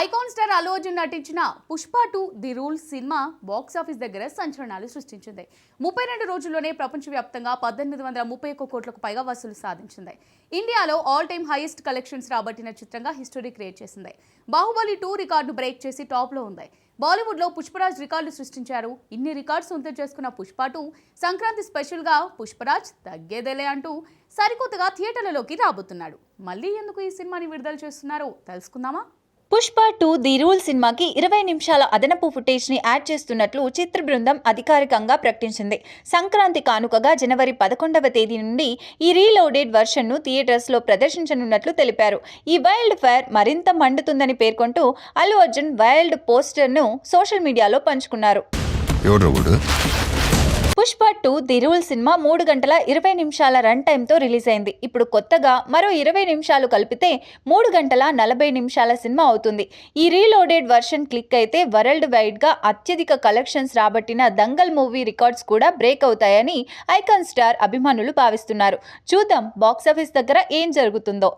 Icon star Allu Arjun నటించిన Pushpa two the rules cinema box office దగ్గర సంచలనాలు సృష్టించింది. ముప్పై రెండు రోజుల్లోనే ప్రపంచవ్యాప్తంగా పద్దెనిమిది వందల ముప్పై ఒక్క కోట్లకు పైగా వసూలు సాధించింది. ఇండియాలో ఆల్ టైమ్ హైయెస్ట్ కలెక్షన్స్ రాబట్టిన చిత్రంగా హిస్టరీ క్రియేట్ చేసింది. బాహుబలి టూ రికార్డు బ్రేక్ చేసి టాప్లో ఉంది. బాలీవుడ్లో పుష్పరాజ్ రికార్డు సృష్టించారు. ఇన్ని రికార్డ్స్ సొంతం చేసుకున్న పుష్ప టూ సంక్రాంతి స్పెషల్గా పుష్పరాజ్ తగ్గేదేలే అంటూ సరికొత్తగా థియేటర్లలోకి రాబోతున్నాడు. మళ్ళీ ఎందుకు ఈ సినిమాని విడుదల చేస్తున్నారో తెలుసుకుందామా? పుష్ప టూ ది రూల్ సినిమాకి ఇరవై నిమిషాల అదనపు ఫుటేజ్ని యాడ్ చేస్తున్నట్లు చిత్ర బృందం అధికారికంగా ప్రకటించింది. సంక్రాంతి కానుకగా జనవరి పదకొండవ తేదీ నుండి ఈ రీలోడెడ్ వర్షన్ను థియేటర్స్లో ప్రదర్శించనున్నట్లు తెలిపారు. ఈ వైల్డ్ ఫైర్ మరింత మండుతుందని పేర్కొంటూ అల్లు అర్జున్ వైల్డ్ పోస్టర్ను సోషల్ మీడియాలో పంచుకున్నారు. Pushpa two the rule cinema మూడు గంటల ఇరవై నిమిషాల రన్ టైంతో రిలీజ్ అయింది. ఇప్పుడు కొత్తగా మరో ఇరవై నిమిషాలు కలిపితే మూడు గంటల నలభై నిమిషాల సినిమా అవుతుంది. ఈ రీలోడెడ్ వర్షన్ క్లిక్ అయితే వరల్డ్ వైడ్గా అత్యధిక కలెక్షన్స్ రాబట్టిన దంగల్ మూవీ రికార్డ్స్ కూడా బ్రేక్ అవుతాయని ఐకాన్ స్టార్ అభిమానులు భావిస్తున్నారు. చూద్దాం బాక్సాఫీస్ దగ్గర ఏం జరుగుతుందో.